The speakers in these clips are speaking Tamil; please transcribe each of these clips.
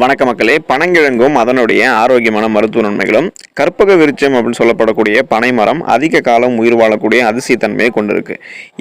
வணக்க மக்களே பனங்கிழங்கும் அதனுடைய ஆரோக்கியமான மருத்துவ நன்மைகளும் கற்பக விருட்சம் அப்படின்னு சொல்லப்படக்கூடிய பனைமரம் அதிக காலம் உயிர் வாழக்கூடிய அதிசயத்தன்மையை கொண்டிருக்கு.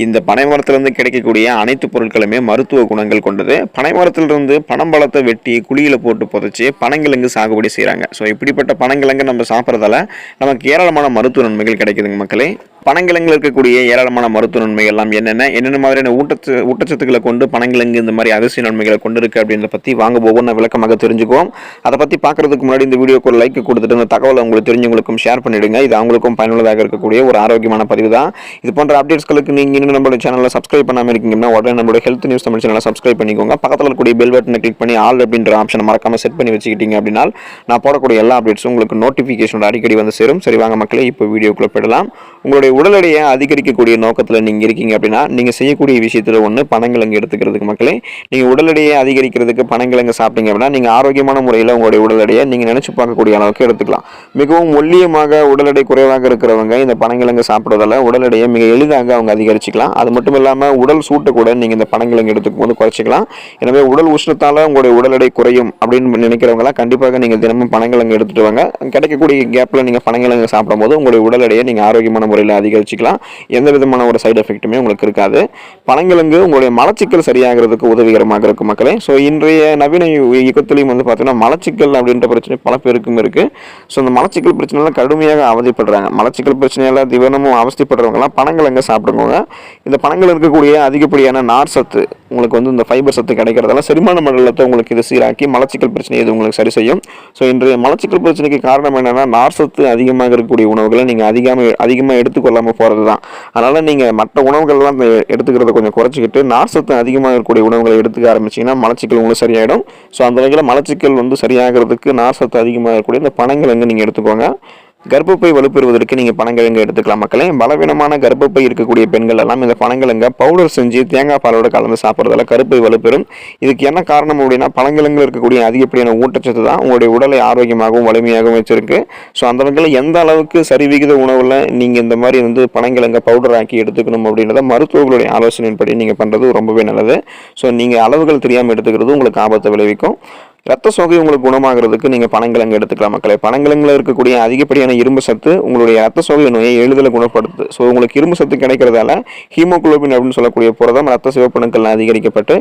இந்த பனைமரத்திலிருந்து கிடைக்கக்கூடிய அனைத்து பொருட்களுமே மருத்துவ குணங்கள் கொண்டது. பனைமரத்திலிருந்து பனம்பழத்தை வெட்டி குழியில் போட்டு புதைச்சி பனங்கிழங்கு சாகுபடி செய்கிறாங்க ஸோ இப்படிப்பட்ட பனங்கிழங்கு நம்ம சாப்பிட்றதால நமக்கு ஏராளமான மருத்துவ நன்மைகள் கிடைக்குதுங்க மக்களே. பனங்கிழங்குல இருக்கக்கூடிய ஏராளமான மருத்துவ நன்மைகள் எல்லாம் என்னென்ன? என்னென்ன மாதிரியான ஊட்டச்சு ஊட்டச்சத்துக்களை கொண்டு பனங்கிழங்கு இந்த மாதிரி அதிசய நன்மைகளை கொண்டு இருக்குது அப்படின்றத பற்றி வாங்க ஒவ்வொன்று விளக்கமாக தெரிஞ்சுக்குவோம். அதை பற்றி பார்க்கறதுக்கு முன்னாடி இந்த வீடியோக்கு ஒரு லைக் கொடுத்துட்டு இந்த தகவலை உங்களுக்கு தெரிஞ்சவங்களுக்கும் ஷேர் பண்ணிவிடுங்க இது அவங்களுக்கும் பயனுள்ளதாக இருக்கக்கூடிய ஒரு ஆரோக்கியமான பதிவு தான். இது போன்ற அப்டேட்ஸ்களுக்கு நீங்கள் இன்னும் நம்மளோட சேனலில் சப்ஸ்கிரைப் பண்ணாமல் இருக்கீங்கன்னா உடனே நம்மளோட ஹெல்த் நியூஸ் தமிழ் சேனலை சப்ஸ்கிரைப் பண்ணிக்கோங்க. பக்கத்தில் இருக்கக்கூடிய பெல் பட்டனை கிளிக் பண்ணி ஆல் அப்படின்ற ஆப்ஷனை மறக்காமல் செட் பண்ணி வச்சுக்கிட்டீங்க அப்படின்னா நான் போடக்கூடிய எல்லா அப்டேட்ஸும் உங்களுக்கு நோட்டிஃபிகேஷனோட அடிக்கடி வந்து சேரும். சரி வாங்க மக்களே இப்போ வீடியோக்குள்ளே போயிடலாம். உங்களுடைய உடல் எடையை அதிகரிக்கக்கூடிய நோக்கத்தில் நீங்கள் இருக்கீங்க அப்படின்னா நீங்கள் செய்யக்கூடிய விஷயத்தில் ஒன்று பனங்கிழங்கு எடுத்துக்கிறதுக்கு மக்களே. நீங்கள் உடல் எடையை அதிகரிக்கிறதுக்கு பனங்கிழங்கு சாப்பிட்டீங்க அப்படின்னா நீங்கள் ஆரோக்கியமான முறையில் உங்களுடைய உடல் எடையை நீங்கள் நினச்சி பார்க்கக்கூடிய அளவுக்கு எடுத்துக்கலாம். மிகவும் ஒல்லியமாக உடல் எடை குறைவாக இருக்கிறவங்க இந்த பனங்கிழங்கு சாப்பிட்றதால உடல் எடையை மிக எளிதாக அவங்க அதிகரிச்சுக்கலாம். அது மட்டும் இல்லாமல் உடல் சூட்டை கூட நீங்கள் இந்த பனங்கிழங்கு எடுத்துக்கும் போது குறைச்சிக்கலாம். எனவே உடல் உஷ்ணத்தால் உங்களுடைய உடல் எடை குறையும் அப்படின்னு நினைக்கிறவங்களாம் கண்டிப்பாக நீங்கள் தினமும் பனங்கிழங்கு எடுத்துட்டு வாங்க. கிடைக்கக்கூடிய கேப்பில் நீங்கள் பனங்கிழங்கு சாப்பிடும்போது உங்களுடைய உடல் எடையை நீங்கள் ஆரோக்கியமான முறையில் அதிகரிச்சுக்கலாம். எந்த விதமான ஒரு சைடு எஃபெக்ட்டுமே உங்களுக்கு இருக்காது. பனங்கிழங்கு உங்களுடைய மலச்சிக்கல் சரியாகிறதுக்கு உதவிகரமாக இருக்கும் மக்களே. ஸோ இன்றைய நவீன யு- யுகத்திலையும் வந்து பார்த்தீங்கன்னா மலச்சிக்கல் அப்படின்ற பிரச்சனை பல பேருக்கும் இருக்குது ஸோ அந்த மலச்சிக்கல் பிரச்சனையில கடுமையாக அவதிப்படுறாங்க. மலச்சிக்கல் பிரச்சனையால் தினமும் அவஸ்தைப்படுறவங்கலாம் பனங்கிழங்க சாப்பிடுங்க இந்த பனங்கள் இருக்கக்கூடிய அதிகப்படியான நார் சத்து உங்களுக்கு வந்து இந்த ஃபைபர் சத்து கிடைக்கிறதால செரிமான மண்டலத்தை உங்களுக்கு இது சீராக்கி மலச்சிக்கல் பிரச்சனை இது உங்களுக்கு சரி செய்யும். ஸோ இன்றைய மலச்சிக்கல் பிரச்சனைக்கு காரணம் என்னென்னா நார் சத்து அதிகமாக இருக்கக்கூடிய உணவுகளை நீங்கள் அதிகமாக அதிகமாக எடுத்துக்கொள்ளாமல் போகிறது தான் அதனால் நீங்கள் மற்ற உணவுகள்லாம் எடுத்துக்கிறத கொஞ்சம் குறைச்சிக்கிட்டு நார் சத்து அதிகமாக இருக்கக்கூடிய உணவுகளை எடுத்துக்க ஆரம்பிச்சிங்கன்னா மலச்சிக்கல் உங்களுக்கு சரியாயிடும். ஸோ அந்த வகையில் மலச்சிக்கல் வந்து சரியாகிறதுக்கு நார் சத்து அதிகமாக இருக்கக்கூடிய இந்த பனங்கிழங்கு நீங்கள் எடுத்துக்கோங்க. கர்ப்பப்பை வலுப்பெறுவதற்கு நீங்கள் பனங்கிழங்கு எடுத்துக்கலாம் மக்களே? பலவீனமான கர்ப்பப்பை இருக்கக்கூடிய பெண்கள் எல்லாம் இந்த பனங்கிழங்க பவுடர் செஞ்சு தேங்காய் பாலோட கலந்து சாப்பிட்றதால கருப்பை வலுப்பெறும். இதுக்கு என்ன காரணம் அப்படின்னா பனங்கிழங்குல இருக்கக்கூடிய அதிகப்படியான ஊட்டச்சத்து தான் உங்களுடைய உடலை ஆரோக்கியமாகவும் வலிமையாகவும் வச்சிருக்கு. ஸோ அந்த வகையில் எந்த அளவுக்கு சரிவிகித உணவில் நீங்கள் இந்த மாதிரி வந்து பனங்கிழங்க பவுடர் ஆக்கி எடுத்துக்கணும் அப்படின்றத மருத்துவர்களுடைய ஆலோசனையின்படி நீங்கள் பண்ணுறது ரொம்பவே நல்லது. ஸோ நீங்கள் அளவுகள் தெரியாமல் எடுத்துக்கிறது உங்களுக்கு ஆபத்தை விளைவிக்கும். ரத்த சோகை உங்களுக்கு குணமாகிறதுக்கு நீங்கள் பனங்கிழங்கு எடுத்துக்கலாம் மக்களே. பனங்கிழங்குல இருக்கக்கூடிய அதிகப்படியான இரும்பு சத்து உங்களுடைய ரத்த சோகை நோயை எளிதில் குணப்படுத்துது. ஸோ உங்களுக்கு இரும்பு சத்து கிடைக்கிறதால ஹீமோகுளோபின் அப்படின்னு சொல்லக்கூடிய புரதம் ரத்த சிவப்பணுக்கள் அதிகரிக்கப்பட்டு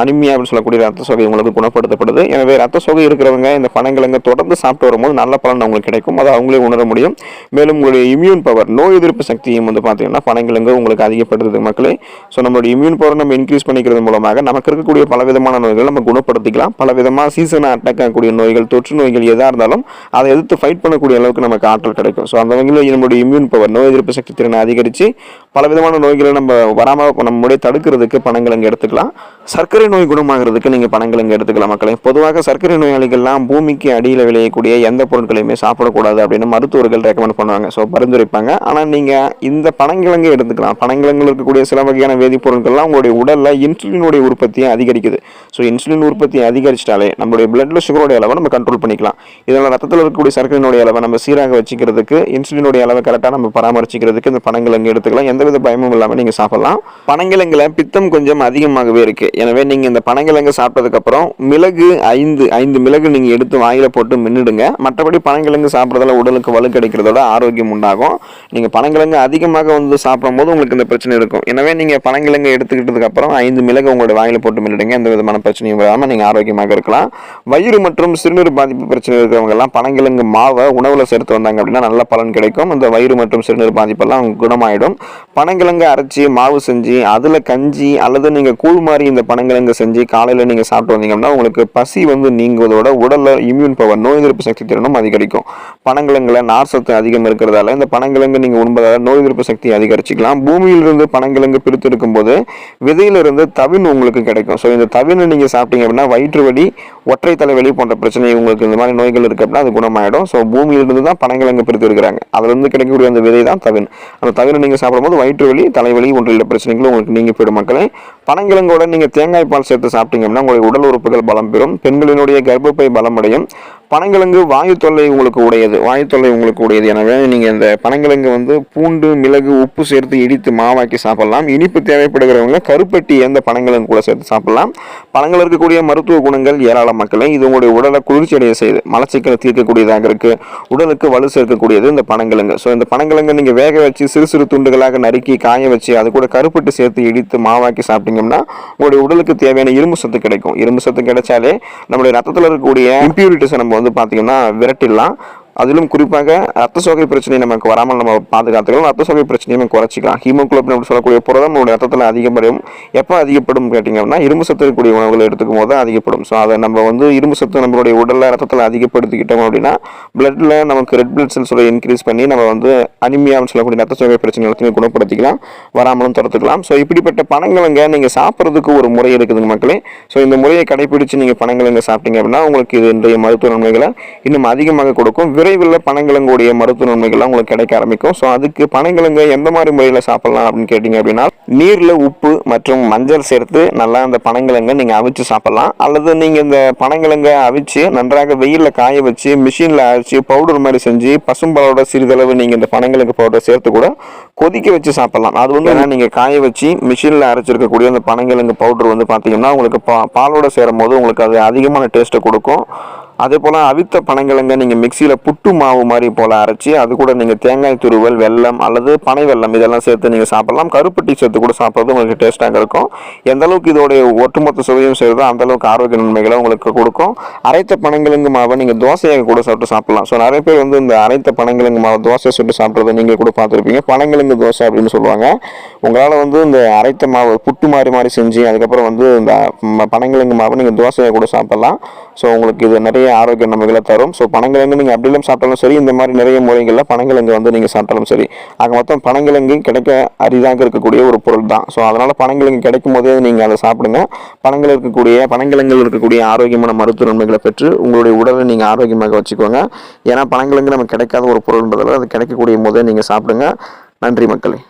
அனிமியா அப்படின்னு சொல்லக்கூடிய ரத்த சோகை உங்களுக்கு குணப்படுத்தப்படுது. எனவே ரத்த சோகை இருக்கிறவங்க இந்த பனங்கிழங்கை தொடர்ந்து சாப்பிட்டு வரும்போது நல்ல பலன் அவங்களுக்கு கிடைக்கும். அதை அவங்களே உணர முடியும். மேலும் உங்களுடைய இம்யூன் பவர் நோய் எதிர்ப்பு சக்தியும் வந்து பார்த்தீங்கன்னா பனங்கிழங்கு உங்களுக்கு அதிகப்படுத்துது மக்களே. ஸோ நம்மளுடைய இம்யூன் பவர் நம்ம இன்க்ரீஸ் பண்ணிக்கிறது மூலமாக நமக்கு இருக்கக்கூடிய பல விதமான நோய்கள் நம்ம குணப்படுத்திக்கலாம். பல மூலமாக சீசனாக அட்டாக் ஆகக்கூடிய நோய்கள் தொற்று நோய்கள் எதாக இருந்தாலும் அதை எதிர்த்து ஃபைட் பண்ணக்கூடிய அளவுக்கு நமக்கு ஆற்றல் கிடைக்கும். ஸோ அந்த வகையில் நம்மளுடைய இம்யூன் பவர் நோய் எதிர்ப்பு சக்தி திறனை அதிகரித்து பல விதமான நோய்களை நம்ம வராமல் நம்முடைய தடுக்கிறதுக்கு பனங்கிழங்கு எடுத்துக்கலாம். சர்க்கரை நோய் குணமாகிறதுக்கு நீங்கள் பனங்கிழங்கு எடுத்துக்கலாம் மக்களை. பொதுவாக சர்க்கரை நோயாளிகள்லாம் பூமிக்கு அடியில் விளையக்கூடிய எந்த பொருட்களையுமே சாப்பிடக்கூடாது அப்படின்னு மருத்துவர்கள் ரெக்கமெண்ட் பண்ணுவாங்க. ஸோ பரிந்துரைப்பாங்க. ஆனால் நீங்கள் இந்த பனங்கிழங்கு எடுத்துக்கலாம். பனங்கிழங்குல இருக்கக்கூடிய சில வகையான வேதிப்பொருட்கள்லாம் உங்களுடைய உடலில் இன்சுலினுடைய உற்பத்தியை அதிகரிக்குது. ஸோ இன்சுலின் உற்பத்தியை அதிகரிச்சிட்டாலே நம்மளுடைய பிளட்டில் சுகருடைய அளவை நம்ம கண்ட்ரோல் பண்ணிக்கலாம். இதனால் ரத்தத்தில் இருக்கக்கூடிய சர்க்கரையினுடைய அளவை நம்ம சீராக வச்சுக்கிறதுக்கு இன்சுலினுடைய அளவை கரெக்டாக நம்ம பராமரிச்சுக்கிறதுக்கு இந்த பனங்கிழங்கு எடுத்துக்கலாம். எந்தவித பயமும் இல்லாமல் நீங்கள் சாப்பிடலாம். பனங்கிழங்குல பித்தம் கொஞ்சம் அதிகமாகவே இருக்குது எனவே நீங்கள் இந்த பனங்கிழங்கு சாப்பிட்டதுக்கப்புறம் மிளகு ஐந்து ஐந்து மிளகு நீங்கள் எடுத்து வாயில போட்டு மின்னிடுங்க. மற்றபடி பனங்கிழங்கு சாப்பிட்றதால உடலுக்கு வலு கிடைக்கிறதோட ஆரோக்கியம் உண்டாகும். நீங்கள் பனங்கிழங்கு அதிகமாக வந்து சாப்பிடும்போது உங்களுக்கு இந்த பிரச்சனை இருக்கும். எனவே நீங்கள் பனங்கிழங்கு எடுத்துக்கிட்டதுக்கப்புறம் ஐந்து மிளகு உங்களோட வாயில் போட்டு மின்னிடுங்க. எந்த விதமான பிரச்சனையும் வராமல் நீங்கள் ஆரோக்கியமாக இருக்கலாம். வயிறு மற்றும் சிறுநீர் பாதிப்பு பிரச்சனை இருக்கிறவங்க எல்லாம் பனங்கிழங்கு மாவை உணவில் சேர்த்து வந்தாங்க அப்படின்னா நல்ல பலன் கிடைக்கும். இந்த வயிறு மற்றும் சிறுநீர் பாதிப்பெல்லாம் குணமாயிடும். பனங்கிழங்கு அரைச்சி மாவு செஞ்சு அதில் கஞ்சி அல்லது நீங்கள் கூழ் மாதிரி இந்த பனங்கிழங்கு செஞ்சு காலையில் நீங்கள் சாப்பிட்டு வந்தீங்கன்னா உங்களுக்கு பசி வந்து நீங்குவதோட உடலில் இம்யூன் பவர் நோய் எதிர்ப்பு சக்தி திறனும் அதிகரிக்கும். பனங்கிழங்குல நார் சத்து அதிகம் இருக்கிறதால இந்த பனங்கிழங்கு நீங்கள் உண்பதால் நோய் எதிர்ப்பு சக்தி அதிகரிச்சுக்கலாம். பூமியிலிருந்து பனங்கிழங்கு பிரித்து இருக்கும்போது விதையிலிருந்து தவின் உங்களுக்கு கிடைக்கும். ஸோ இந்த தவினை நீங்கள் சாப்பிட்டீங்க அப்படின்னா வயிற்று வலி ஒற்றை தலைவலி போன்ற பிரச்சனை உங்களுக்கு இந்த மாதிரி நோய்கள் இருக்கு அப்படின்னா அது குணமாயிடும். ஸோ பூமியிலிருந்து தான் பனங்கிழங்கு பிரித்து இருக்கிறாங்க அதுலேருந்து கிடைக்கக்கூடிய அந்த விதை தான் தவின். அந்த தவினை நீங்கள் சாப்பிடும்போது வயிற்று வலி தலைவலி போன்ற பிரச்சனைகளும் உங்களுக்கு நீங்கள் போயிடும் மக்களே. பனங்கிழங்கோட நீங்கள் தேங்காய் பால் சேர்த்து சாப்பிட்டீங்க அப்படின்னா உங்களுடைய உடல் உறுப்புகள் பலம் பெறும். பெண்களினுடைய கர்ப்பப்பை பலமடையும். பனங்கிழங்கு வாயு தொல்லை உங்களுக்கு உடையது. வாயு தொல்லை உங்களுக்கு உடையது. எனவே நீங்கள் இந்த பனங்கிழங்கு வந்து பூண்டு மிளகு உப்பு சேர்த்து இடித்து மாவாக்கி சாப்பிடலாம். இனிப்பு தேவைப்படுகிறவங்க கருப்பட்டி எந்த பனங்கிழங்கு கூட சேர்த்து சாப்பிடலாம். பழங்கள் இருக்கக்கூடிய மருத்துவ குணங்கள் ஏராள மக்களை. இது உங்களுடைய உடலை குளிர்ச்சி அடைய செய்யுது மலச்சிக்கலை தீர்க்கக்கூடியதாக இருக்குது உடலுக்கு வலு சேர்க்கக்கூடியது இந்த பனங்கிழங்கு. ஸோ இந்த பனங்கிழங்கு நீங்கள் வேக வச்சு சிறு சிறு துண்டுகளாக நறுக்கி காய வச்சு அது கூட கருப்பட்டி சேர்த்து இடித்து மாவாக்கி சாப்பிட்டீங்கன்னா உங்களுடைய உடலுக்கு தேவையான இரும்பு சத்து கிடைக்கும். இரும்பு சத்து கிடைச்சாலே நம்மளுடைய ரத்தத்தில் இருக்கக்கூடிய இம்பியூரிட்டிஸை நம்ம வந்து பார்த்தீங்கன்னா விரட்டிடலாம். அதிலும் குறிப்பாக ரத்த சோகை பிரச்சனை நமக்கு வராமல் நம்ம பாதுகாத்துக்கலாம் ரத்த சோகை பிரச்சனையை நம்ம குறைச்சிக்கலாம். ஹீமோக்ளோபின் அப்படின்னு சொல்லக்கூடிய புரதம் நம்மளுடைய ரத்தத்தில் அதிகப்படும் எப்போ அதிகப்படும் கேட்டிங்க அப்படின்னா இரும்பு சத்து இருக்கக்கூடிய உணவுகளை எடுத்துக்கும் போது தான் அதிகப்படும். ஸோ அதை நம்ம வந்து இரும்பு சத்து நம்மளுடைய உடலில் ரத்தத்தில் அதிகப்படுத்திக்கிட்டோம் அப்படின்னா பிளட்டில் நமக்கு ரெட் பிளட் செல்ஸோட இன்க்ரீஸ் பண்ணி நம்ம வந்து அனிமியான்னு சொல்லக்கூடிய ரத்த சோகை பிரச்சனை எல்லாத்தையுமே குணப்படுத்திக்கலாம். வராமலும் தடுத்துக்கலாம். ஸோ இப்படிப்பட்ட பணங்கிழங்க நீங்கள் சாப்பிட்றதுக்கு ஒரு முறை இருக்குதுங்க மக்களே. ஸோ இந்த முறையை கடைபிடிச்சு நீங்கள் பணங்கிழங்க சாப்பிட்டீங்க அப்படின்னா உங்களுக்கு இது இன்றைய மருத்துவ நன்மைகளை இன்னும் அதிகமாக கொடுக்கும். விரைவில் பனங்கிழங்குடைய மருத்துவ நன்மைகள்லாம் உங்களுக்கு கிடைக்க ஆரம்பிக்கும். ஸோ அதுக்கு பனங்கிழங்கு எந்த மாதிரி முறையில் சாப்பிடலாம் அப்படின்னு கேட்டிங்க அப்படின்னா நீரில் உப்பு மற்றும் மஞ்சள் சேர்த்து நல்லா அந்த பனங்கிழங்கை நீங்கள் அவிச்சு சாப்பிடலாம். அல்லது நீங்கள் இந்த பனங்கிழங்கை அவிச்சு நன்றாக வெயிலில் காய வச்சு மிஷினில் அரைச்சி பவுடர் மாதிரி செஞ்சு பசும்பாலோட சிறிதளவு நீங்கள் இந்த பனங்கிழங்கு பவுடர் சேர்த்து கூட கொதிக்க வச்சு சாப்பிடலாம். அது வந்து என்ன நீங்கள் காய வச்சு மிஷினில் அரைச்சிருக்கக்கூடிய அந்த பனங்கிழங்கு பவுடர் வந்து பார்த்தீங்கன்னா உங்களுக்கு பா பாலோட சேரும் போது உங்களுக்கு அது அதிகமான டேஸ்ட்டை கொடுக்கும். அதே போல் அவித்த பனங்கிழங்க நீங்கள் மிக்சியில் புட்டு மாவு மாதிரி போல் அரைச்சி அது கூட நீங்கள் தேங்காய் துருவல் வெல்லம் அல்லது பனை வெல்லம் இதெல்லாம் சேர்த்து நீங்கள் சாப்பிடலாம். கருப்பட்டி சேர்த்து கூட சாப்பிட்றது உங்களுக்கு டேஸ்ட்டாக இருக்கும். எந்த அளவுக்கு இதோடைய ஒட்டுமொத்த சுவையும் செய்யுதோ அந்த அளவுக்கு ஆரோக்கிய நன்மைகளை உங்களுக்கு கொடுக்கும். அரைத்த பனங்கிழங்கு மாவை நீங்கள் தோசையாக கூட சாப்பிட்டு சாப்பிடலாம். ஸோ நிறைய பேர் வந்து இந்த அரைத்த பனங்கிழங்கு மாவை தோசை சுட்டு சாப்பிட்றத நீங்கள் கூட பார்த்துருப்பீங்க. பனங்கிழங்கு தோசை அப்படின்னு சொல்லுவாங்க. உங்களால் வந்து இந்த அரைத்த மாவு புட்டு மாதிரி மாதிரி செஞ்சு அதுக்கப்புறம் வந்து இந்த ம- பனங்கிழங்கு மாவை நீங்கள் தோசையாக கூட சாப்பிடலாம். ஸோ உங்களுக்கு இது நிறைய நிறைய ஆரோக்கிய நன்மைகளை தரும். ஸோ பனங்கிழங்கு நீங்கள் அப்படிலாம் சாப்பிட்டாலும் சரி இந்த மாதிரி நிறைய முறைகளில் பனங்கிழங்கு வந்து நீங்கள் சாப்பிட்டாலும் சரி. ஆக மொத்தம் பனங்கிழங்கு கிடைக்க அரிதாக இருக்கக்கூடிய ஒரு பொருள் தான். ஸோ அதனால் பனங்கிழங்கு கிடைக்கும் போதே நீங்கள் அதை சாப்பிடுங்க. பனங்கள் இருக்கக்கூடிய பனங்கிழங்கில் இருக்கக்கூடிய ஆரோக்கியமான மருத்துவ நன்மைகளை பெற்று உங்களுடைய உடலை நீங்கள் ஆரோக்கியமாக வச்சுக்கோங்க. ஏன்னா பனங்கிழங்கு நமக்கு கிடைக்காத ஒரு பொருள்ன்றதால அது கிடைக்கக்கூடிய போதே நீங்கள் சாப்பிடுங்க. நன்றி மக்களே.